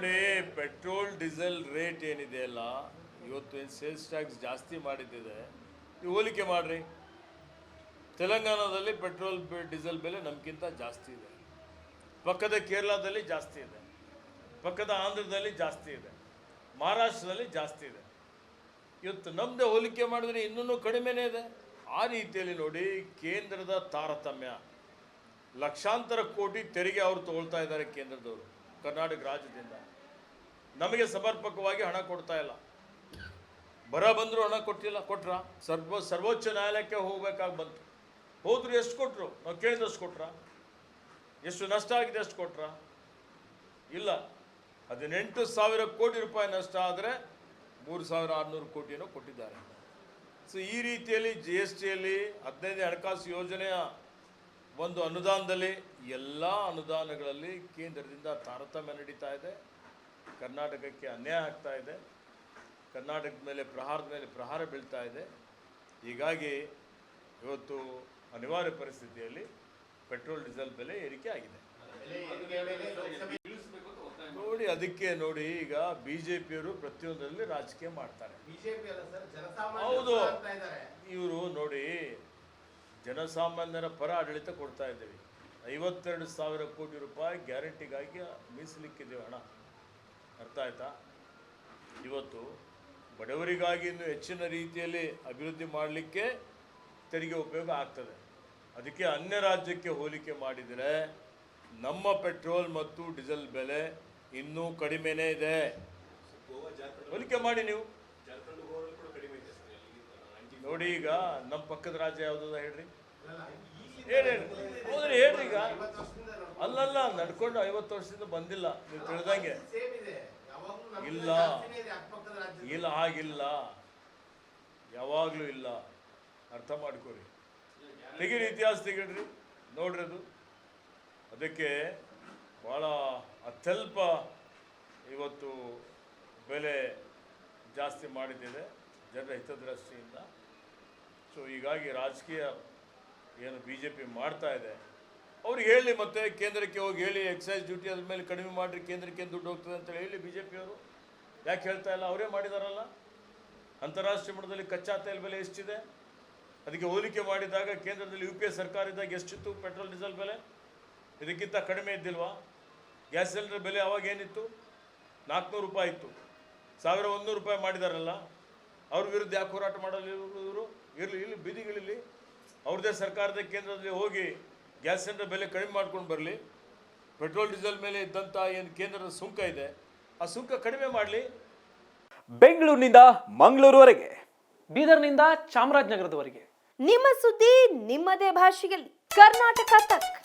ನೋಡಿ, petrol, diesel rate ಏನಿದೆ ಅಲ್ಲ ಇವತ್ತು ಏನು ಸೇಲ್ಸ್ ಟ್ಯಾಕ್ಸ್ ಜಾಸ್ತಿ ಮಾಡಿದ್ದಿದೆ, ನೀವು ಹೋಲಿಕೆ ಮಾಡಿರಿ. ತೆಲಂಗಾಣದಲ್ಲಿ ಪೆಟ್ರೋಲ್ ಡೀಸೆಲ್ ಬೆಲೆ ನಮಗಿಂತ ಜಾಸ್ತಿ ಇದೆ. ಪಕ್ಕದ ಕೇರಳದಲ್ಲಿ ಜಾಸ್ತಿ ಇದೆ. ಪಕ್ಕದ ಆಂಧ್ರದಲ್ಲಿ ಜಾಸ್ತಿ ಇದೆ. ಮಹಾರಾಷ್ಟ್ರದಲ್ಲಿ ಜಾಸ್ತಿ ಇದೆ. ಇವತ್ತು ನಮ್ಮದೇ ಹೋಲಿಕೆ ಮಾಡಿದ್ರೆ ಇನ್ನೂ ಕಡಿಮೆನೇ ಇದೆ. ಆ ರೀತಿಯಲ್ಲಿ ನೋಡಿ, ಕೇಂದ್ರದ ತಾರತಮ್ಯ. ಲಕ್ಷಾಂತರ ಕೋಟಿ ತೆರಿಗೆ ಅವರು ತಗೊಳ್ತಾ ಇದ್ದಾರೆ ಕೇಂದ್ರದವರು. ಕರ್ನಾಟಕ ರಾಜ್ಯದಿಂದ ನಮಗೆ ಸಮರ್ಪಕವಾಗಿ ಹಣ ಕೊಡ್ತಾ ಇಲ್ಲ. ಬರ ಬಂದರೂ ಹಣ ಕೊಟ್ಟಿಲ್ಲ, ಕೊಟ್ರ? ಸರ್ವ, ಸರ್ವೋಚ್ಚ ನ್ಯಾಯಾಲಯಕ್ಕೆ ಹೋಗಬೇಕಾಗಿ ಬಂತು. ಹೋದ್ರು ಎಷ್ಟು ಕೊಟ್ಟರು ನಾವು ಕೇಳಿದಷ್ಟು ಕೊಟ್ರ? ಎಷ್ಟು ನಷ್ಟ ಆಗಿದೆ ಅಷ್ಟು ಕೊಟ್ರ? ಇಲ್ಲ. ಹದಿನೆಂಟು ಸಾವಿರ ಕೋಟಿ ರೂಪಾಯಿ ನಷ್ಟ ಆದರೆ ಮೂರು ಸಾವಿರ ಆರುನೂರು ಕೋಟಿಯನ್ನು ಕೊಟ್ಟಿದ್ದಾರೆ. ಸೊ ಈ ರೀತಿಯಲ್ಲಿ ಜಿ ಎಸ್ ಟಿಯಲ್ಲಿ ಹದಿನೈದನೇ ಹಣಕಾಸು ಯೋಜನೆಯ ಒಂದು ಅನುದಾನದಲ್ಲಿ ಎಲ್ಲ ಅನುದಾನಗಳಲ್ಲಿ ಕೇಂದ್ರದಿಂದ ತಾರತಮ್ಯ ನಡೀತಾ ಇದೆ. ಕರ್ನಾಟಕಕ್ಕೆ ಅನ್ಯಾಯ ಆಗ್ತಾ ಇದೆ. ಕರ್ನಾಟಕದ ಮೇಲೆ ಪ್ರಹಾರದ ಮೇಲೆ ಪ್ರಹಾರ ಬೀಳ್ತಾ ಇದೆ. ಹೀಗಾಗಿ ಇವತ್ತು ಅನಿವಾರ್ಯ ಪರಿಸ್ಥಿತಿಯಲ್ಲಿ ಪೆಟ್ರೋಲ್ ಡೀಸೆಲ್ ಬೆಲೆ ಏರಿಕೆ ಆಗಿದೆ. ನೋಡಿ ಅದಕ್ಕೆ ನೋಡಿ ಈಗ ಬಿ ಜೆ ಪಿಯವರು ಪ್ರತಿಯೊಂದರಲ್ಲಿ ರಾಜಕೀಯ ಮಾಡ್ತಾರೆ. ಹೌದು. ಇವರು ನೋಡಿ ಜನಸಾಮಾನ್ಯರ ಪರ ಆಡಳಿತ ಕೊಡ್ತಾ ಇದ್ದೀವಿ. ಐವತ್ತೆರಡು ಸಾವಿರ ಕೋಟಿ ರೂಪಾಯಿ ಗ್ಯಾರಂಟಿಗಾಗಿ ಮೀಸಲಿಕ್ಕಿದ್ದೀವಿ ಹಣ ಅರ್ಥ ಆಯ್ತಾ? ಇವತ್ತು ಬಡವರಿಗಾಗಿ ಇನ್ನು ಹೆಚ್ಚಿನ ರೀತಿಯಲ್ಲಿ ಅಭಿವೃದ್ಧಿ ಮಾಡಲಿಕ್ಕೆ ತೆರಿಗೆ ಉಪಯೋಗ ಆಗ್ತದೆ. ಅದಕ್ಕೆ ಅನ್ಯ ರಾಜ್ಯಕ್ಕೆ ಹೋಲಿಕೆ ಮಾಡಿದರೆ ನಮ್ಮ ಪೆಟ್ರೋಲ್ ಮತ್ತು ಡೀಸೆಲ್ ಬೆಲೆ ಇನ್ನೂ ಕಡಿಮೆನೇ ಇದೆ. ಹೋಲಿಕೆ ಮಾಡಿ ನೀವು. ನೋಡಿ ಈಗ ನಮ್ಮ ಪಕ್ಕದ ರಾಜ್ಯ ಯಾವುದದ ಹೇಳ್ರಿ. ಹೇಳಿ ಹೌದ್ರಿ ಹೇಳ್ರಿ ಈಗ. ಅಲ್ಲಲ್ಲ ನಡ್ಕೊಂಡು ಐವತ್ತು ವರ್ಷದಿಂದ ಬಂದಿಲ್ಲ ನೀವು ತಿಳಿದಂಗೆ. ಇಲ್ಲ. ಇಲ್ಲ ಹಾಗಿಲ್ಲ ಯಾವಾಗಲೂ ಇಲ್ಲ. ಅರ್ಥ ಮಾಡ್ಕೊರಿ. ತೆಗೀರಿ ಇತಿಹಾಸ ತೆಗೀಡ್ರಿ ನೋಡ್ರಿ ಅದು. ಅದಕ್ಕೆ ಭಾಳ ಅತ್ಯಲ್ಪ ಇವತ್ತು ಬೆಲೆ ಜಾಸ್ತಿ ಮಾಡಿದ್ದೇವೆ. ಜನರ ಹಿತದೃಷ್ಟಿಯಿಂದ ಸೊ ಹೀಗಾಗಿ ರಾಜಕೀಯ ಏನು ಬಿ ಜೆ ಪಿ ಮಾಡ್ತಾ ಇದೆ. ಅವ್ರಿಗೆ ಹೇಳಿ ಮತ್ತೆ ಕೇಂದ್ರಕ್ಕೆ ಹೋಗಿ ಹೇಳಿ ಎಕ್ಸೈಸ್ ಡ್ಯೂಟಿ ಅದ್ರ ಮೇಲೆ ಕಡಿಮೆ ಮಾಡಿರಿ, ಕೇಂದ್ರಕ್ಕೆ ದುಡ್ಡು ಹೋಗ್ತದೆ ಅಂತ ಹೇಳಿ ಬಿ ಜೆ ಪಿಯವರು ಯಾಕೆ ಹೇಳ್ತಾ ಇಲ್ಲ? ಅವರೇ ಮಾಡಿದಾರಲ್ಲ. ಅಂತಾರಾಷ್ಟ್ರೀಯ ಮಟ್ಟದಲ್ಲಿ ಕಚ್ಚಾ ತೈಲ ಬೆಲೆ ಎಷ್ಟಿದೆ? ಅದಕ್ಕೆ ಹೋಲಿಕೆ ಮಾಡಿದಾಗ ಕೇಂದ್ರದಲ್ಲಿ ಯು ಪಿ ಎ ಸರ್ಕಾರ ಇದ್ದಾಗ ಎಷ್ಟಿತ್ತು ಪೆಟ್ರೋಲ್, ಡೀಸೆಲ್ ಬೆಲೆ? ಇದಕ್ಕಿಂತ ಕಡಿಮೆ ಇದ್ದಿಲ್ವಾ? ಗ್ಯಾಸ್ ಸಿಲಿಂಡರ್ ಬೆಲೆ ಅವಾಗ ಏನಿತ್ತು? ನಾಲ್ಕುನೂರು ರೂಪಾಯಿ ಇತ್ತು. ಸಾವಿರ ಒಂದೂರು ರೂಪಾಯಿ ಮಾಡಿದಾರಲ್ಲ. ಅವ್ರ ವಿರುದ್ಧ ಯಾಕೆ ಹೋರಾಟ ಮಾಡಲಿರು ಇವರು ಇರಲಿ ಇಲ್ಲಿ ಬೀದಿಗಳಲ್ಲಿ ಅವ್ರದ್ದೇ ಸರ್ಕಾರದ ಕೇಂದ್ರದಲ್ಲಿ ಹೋಗಿ ಗ್ಯಾಸ್ ಸಿಲಿಂಡರ್ ಬೆಲೆ ಕಡಿಮೆ ಮಾಡ್ಕೊಂಡು ಬರಲಿ. ಪೆಟ್ರೋಲ್ ಡೀಸೆಲ್ ಮೇಲೆ ಇದ್ದಂಥ ಏನು ಕೇಂದ್ರದ ಸುಂಕ ಇದೆ ಆ ಸುಂಕ ಕಡಿಮೆ ಮಾಡಲಿ. ಬೆಂಗಳೂರಿನಿಂದ ಮಂಗಳೂರುವರೆಗೆ. ಬೀದರ್ನಿಂದ ಚಾಮರಾಜನಗರದವರೆಗೆ. ನಿಮ್ಮ ಸುದ್ದಿ ನಿಮ್ಮದೇ ಭಾಷೆಯಲ್ಲಿ. ಕರ್ನಾಟಕ ತಕ್.